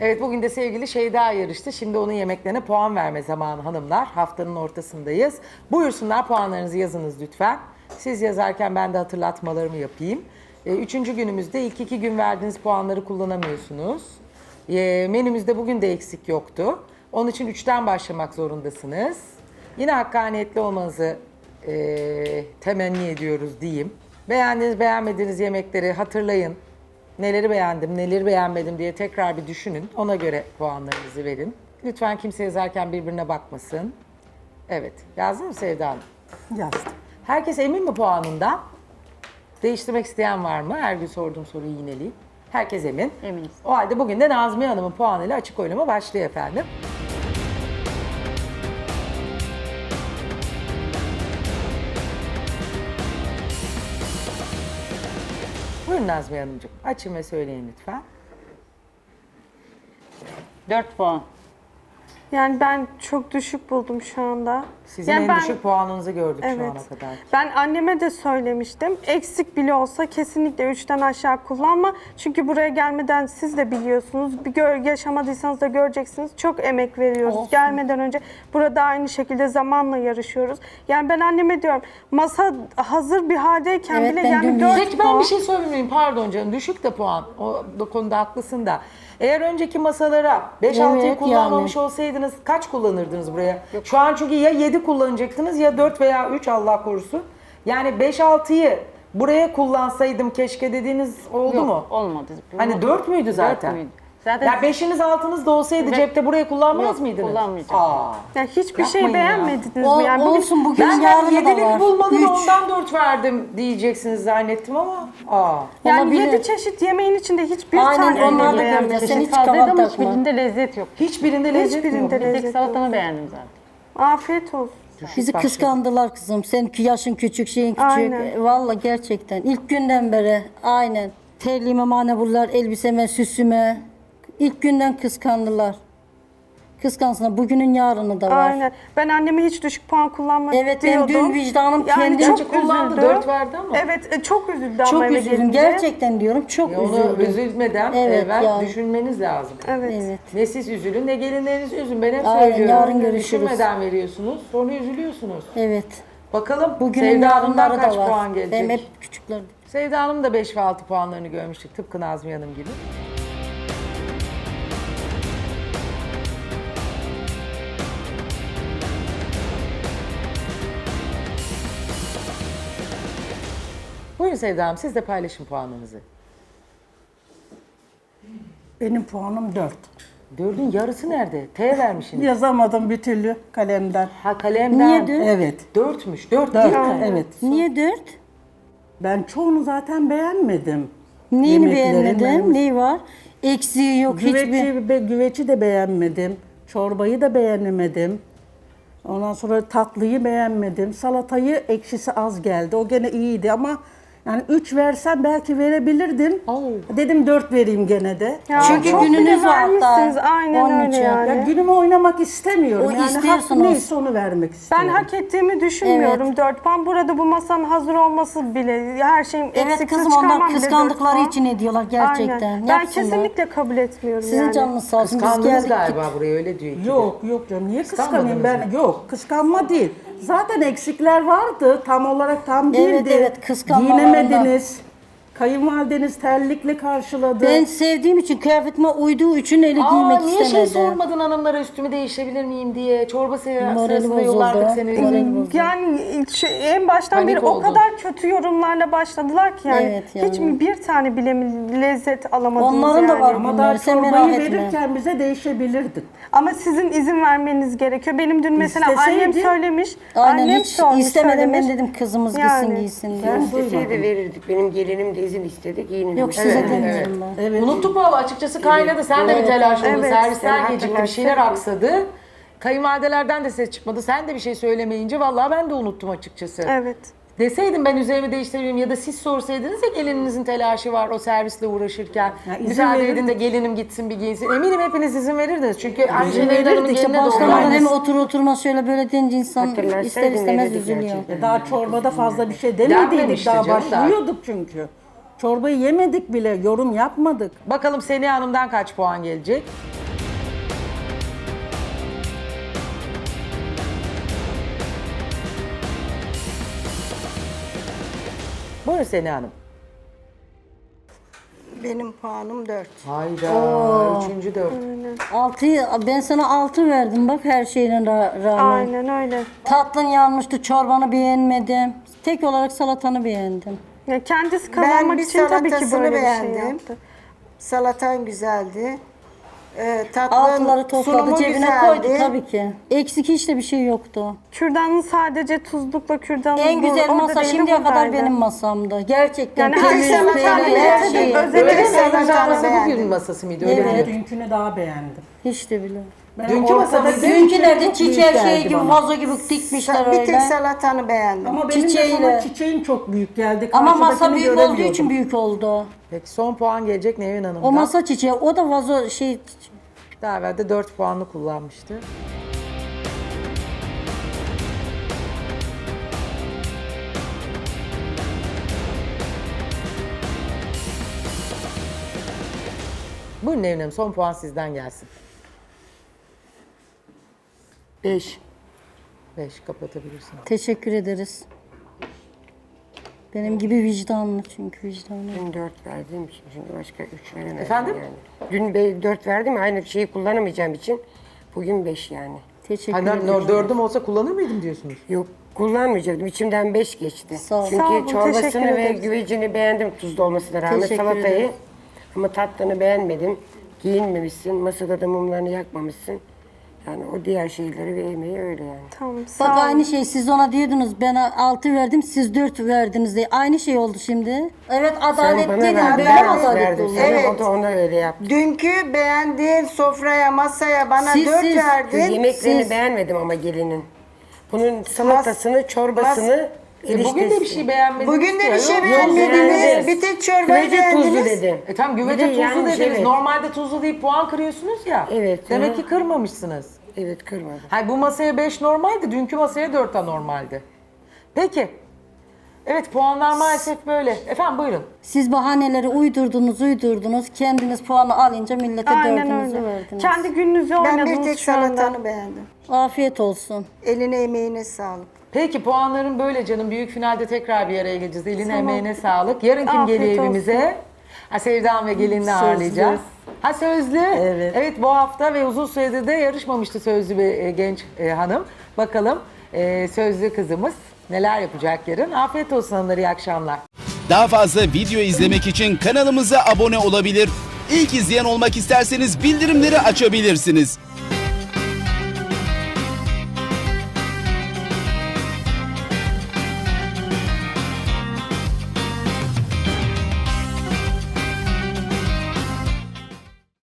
Evet bugün de sevgili Şeyda yarıştı. Şimdi onun yemeklerine puan verme zamanı hanımlar. Haftanın ortasındayız. Buyursunlar puanlarınızı yazınız lütfen. Siz yazarken ben de hatırlatmalarımı yapayım. Ee, Üçüncü günümüzde ilk iki gün verdiğiniz puanları kullanamıyorsunuz. Ee, Menümüzde bugün de eksik yoktu. Onun için üçten başlamak zorundasınız. Yine hakkaniyetli olmanızı e, temenni ediyoruz diyeyim. Beğendiğiniz beğenmediğiniz yemekleri hatırlayın. Neleri beğendim, neleri beğenmedim diye tekrar bir düşünün. Ona göre puanlarınızı verin. Lütfen kimse yazarken birbirine bakmasın. Evet. Yazdın mı Sevda Hanım? Yazdım. Herkes emin mi puanından? Değiştirmek isteyen var mı? Her gün sorduğum soruyu yineleyeyim. Herkes emin. Eminiz. O halde bugün de Nazmiye Hanım'ın puanıyla açık oylama başlıyor efendim. Buyurun Nazmiye Hanımcığım. Açın ve söyleyin lütfen. 4 puan. Yani ben çok düşük buldum şu anda. Sizin Yani en ben- düşük puanınızı gördük şu Evet. ana kadar. Ben anneme de söylemiştim. Eksik bile olsa kesinlikle 3'ten aşağı kullanma. Çünkü buraya gelmeden siz de biliyorsunuz. Bir gör, yaşamadıysanız da göreceksiniz. Çok emek veriyoruz. Olsun. Gelmeden önce burada aynı şekilde zamanla yarışıyoruz. Yani ben anneme diyorum masa hazır bir haldeyken Evet, bile ben yani dün 4 Peki ben bir şey söylemeyeyim pardon canım düşük de puan o da konuda haklısın da. Eğer önceki masalara 5-6'yı Evet, kullanmamış olsaydınız kaç kullanırdınız buraya? Şu an çünkü ya 7 kullanacaktınız ya 4 veya 3 Allah korusun. Yani 5-6'yı buraya kullansaydım keşke dediğiniz oldu Yok, mu? Olmadı. Hani 4 müydü zaten? müydü? Zaten Ya 5'iniz altınızda olsaydı Ve- cepte buraya kullanmaz Yok, mıydınız? kullanmayacaktım. Aa. Yani hiçbir şey Yapmayın ya. beğenmediniz mi? Yani bugün- olsun bugün Ben yarın da yedilik bulmadım Üç. ondan 4 verdim diyeceksiniz zannettim ama. Aa. yani olabilir. 7 çeşit yemeğin içinde hiçbir Aynen, tane onlar da beğenmedim. göreceğiz. Sen hiç fazlaydı kabak ama takma. hiçbirinde lezzet yok. Hiçbirinde lezzet mi yok? Hiçbirinde Bir tek lezzet salatanı yok. beğendim zaten. Afiyet olsun. Bizi kıskandılar kızım. Seninki yaşın küçük, şeyin küçük. Aynen. Vallahi gerçekten. İlk günden beri aynen. Terliğime manevurlar, elbiseme, süsüme. İlk günden kıskandılar. Kıskansınlar. Bugünün yarını da var. Aynen. Ben anneme hiç düşük puan kullanma Evet, benim diyordum. dün vicdanım yani kendim- çok kullandı, üzüldü. dört verdi ama. Evet, e, çok üzüldü Çok ama eve üzüldüm. gelince. Gerçekten diyorum. Çok Onu üzüldüm. üzülmeden Evet, evvel yani. düşünmeniz lazım. Evet. Evet. Ne siz üzülün ne gelinleriniz üzün. Ben hep Aynen, söylüyorum. yarın görüşürüz. Düşünmeden veriyorsunuz sonra üzülüyorsunuz. Evet. Bakalım Bugünün Sevda Hanım'dan yarınları kaç da var. puan gelecek? Benim hep küçükler. Sevda Hanım da 5 ve 6 puanlarını görmüştük tıpkı Nazmiye Hanım gibi. Buyurun Sevda Hanım siz de paylaşın puanınızı. Benim puanım 4. Dördün yarısı nerede? T vermişsiniz. Yazamadım bir türlü kalemden. Ha kalemden. Niye dört? Evet. Dörtmüş. Dört 4. değil mi? Evet. Niye dört? Ben çoğunu zaten beğenmedim. Neyini Yemeklerin beğenmedin? Neyi var? Eksiği yok hiçbir. Güveci, be, güveci de beğenmedim. Çorbayı da beğenemedim. Ondan sonra tatlıyı beğenmedim. Salatayı ekşisi az geldi. O gene iyiydi ama yani 3 versen belki verebilirdim. Oo. Dedim 4 vereyim gene de. Ya Çünkü çok gününüz var hatta. vermişsiniz. Aynen Onun öyle için. yani. Ya günümü oynamak istemiyorum. O yani hak istiyorsunuz. neyse onu vermek ben istiyorum. hak ettiğimi düşünmüyorum 4 puan. Burada bu masanın hazır olması bile, her şeyin Evet eksiksiz kızım çıkarmam onlar bile dört kıskandıkları puan. için ediyorlar gerçekten. Aynen. Ben Yapsınlar. kesinlikle kabul etmiyorum Sizin yani. canınız sağ olsun. Biz Kıskandınız geldik galiba buraya öyle diyor. ikide. Yok yok canım niye kıskanayım Kıskanmadınız ben? Yok kıskanma değil. Zaten eksikler vardı. Tam olarak tam Evet, değildi. evet, kıskanmalarında. Giyinemediniz. Kayınvalideniz terlikle karşıladı. Ben sevdiğim için kıyafetime uyduğu için öyle Aa, giymek niye şey istemedi. sormadın hanımlara üstümü değiştirebilir miyim diye. Çorba sıra- Morali sırasında bozuldu. yollardık seni. Morali bozuldu. Yani şey, en baştan Panik beri oldu. o kadar kötü yorumlarla başladılar ki yani, Evet, yani. hiç mi bir tane bile mi lezzet alamadınız Onların da yani. var. Ama daha Bunları sen çorbayı merak etme. verirken bize değişebilirdin. Ama sizin izin vermeniz gerekiyor. Benim dün mesela İsteseydi- annem söylemiş. Aynen annem hiç sormuş, istemeden ben söylemiş. dedim kızımız gitsin Yani. giysin diye. Ben İsteseydi verirdik. Benim gelinim de izin istedi. Giyinin. Yok size Evet, demiyorum ben. Evet. Unuttuk valla açıkçası kaynadı. Sen de bir telaş oldun. Evet, Servisler gecikti, bir şeyler aksadı. Kayınvalidelerden de ses çıkmadı. Sen de bir şey söylemeyince vallahi ben de unuttum açıkçası. Evet. Deseydim ben üzerimi değiştireyim ya da siz sorsaydınız ya gelininizin telaşı var o servisle uğraşırken. Ya izin Müsaade verirdik. edin de gelinim gitsin bir giysin. Eminim hepiniz izin verirdiniz. Çünkü Ayşe verirdik Hanım'ın geline olmaz. hem otur oturmaz şöyle böyle deyince insan ister istemez üzülüyor. gerçekten. Daha çorbada fazla bir şey demediydik. Daha başlıyorduk çünkü. Çorbayı yemedik bile, yorum yapmadık. Bakalım Seniha Hanım'dan kaç puan gelecek? Buyurun Seniha Hanım. Benim puanım 4. Hayda. Üçüncü dört. Altıyı ben sana altı verdim bak her şeyine ra- rağmen. Aynen öyle. Tatlın yanmıştı, çorbanı beğenmedim. Tek olarak salatanı beğendim. Ya kendisi kazanmak bir için tabii ki böyle bir şey beğendim. yaptı. Salatan güzeldi. Ee, tatlım Altıları topladı, sunumu cebine güzeldi. koydu tabii ki. Eksik hiç de bir şey yoktu. Kürdanın sadece tuzlukla kürdanın En bu- güzel orada masa şimdiye kadar buradaydı. benim masamda. Gerçekten Yani temiz, her şey tabii, her şeyi. özel- Öyle mi? güzel masa bugün beğendim. masası mıydı? Öyle Evet. mi? Dünkünü daha beğendim. Hiç de bile. Ben Dünkü ortada masa mıydı? Dünkülerde çok büyük çiçeği şey gibi, bana. vazo gibi dikmişler Bir tek öyle. salatanı beğendim. Ama benim de Çiçeğiyle. sana çiçeğin çok büyük geldi. Ama masa Karşıdakini büyük olduğu göremiyordum. için büyük oldu. Peki son puan gelecek Nevin Hanım'dan. O masa çiçeği, o da vazo şey Daha evvel de 4 puanlı kullanmıştı. Buyurun Nevin Hanım son puan sizden gelsin. 5. 5 kapatabilirsiniz. teşekkür ederiz. Benim gibi vicdanlı çünkü vicdanlı. Dün 4 verdiğim için şimdi başka 3 veremedim Efendim? yani. Dün 4 verdim aynı şeyi kullanamayacağım için bugün 5 yani. Teşekkür Hani ederim. dördüm olsa kullanır mıydım diyorsunuz? Yok kullanmayacaktım. İçimden 5 geçti. Sağ ol. Çünkü Sağ olun, teşekkür çorbasını ve ederiz. güvecini beğendim tuzlu olmasına rağmen Teşekkür salatayı. ederiz. Ama tatlını beğenmedim. Giyinmemişsin, masada da mumlarını yakmamışsın. Yani o diğer şeyleri ve yemeği öyle yani. Tamam sağ Bak olun. aynı şey siz ona diyordunuz ben 6 verdim siz 4 verdiniz diye. Aynı şey oldu şimdi. Evet Sen adalet bana dedim verdin, böyle ben adalet. Sana, Evet. O da ona öyle yaptı. Dünkü beğendiğin sofraya, masaya bana Siz- 4 siz- verdin. Yemeklerini Siz- beğenmedim ama gelinin. Bunun salatasını, çorbasını, E, bugün de bir şey beğenmediniz. Bugün de bir şey beğenmediniz. Bir tek çorbayı Güvece tuzlu beğendiniz. dedim. E tamam Bir güvece de tuzlu yanlış, dediniz. evet. Normalde tuzlu deyip puan kırıyorsunuz ya. Evet, Demek hı. ki kırmamışsınız. Evet kırmadım. Hayır bu masaya 5 normaldi. Dünkü masaya 4 anormaldi. Peki. Evet puanlar maalesef böyle. Efendim buyurun. Siz bahaneleri uydurdunuz uydurdunuz. Kendiniz puanı alınca millete Aynen dördünüzü öyle. verdiniz. Kendi gününüzü Ben oynadınız bir tek şu anda. salatanı beğendim. Afiyet olsun. Eline emeğine sağlık. Peki puanların böyle canım. Büyük finalde tekrar bir araya geleceğiz. Eline emeğine sağlık. Yarın kim Afiyet geliyor olsun. evimize? Ha Sevdam ve gelinini ağırlayacağız. Ha Sözlü. Evet. Evet bu hafta ve uzun süredir de yarışmamıştı Sözlü bir e, genç e, hanım. Bakalım e, Sözlü kızımız neler yapacak yarın. Afiyet olsun hanımlar iyi akşamlar. Daha fazla video izlemek için kanalımıza abone olabilir. İlk izleyen olmak isterseniz bildirimleri açabilirsiniz.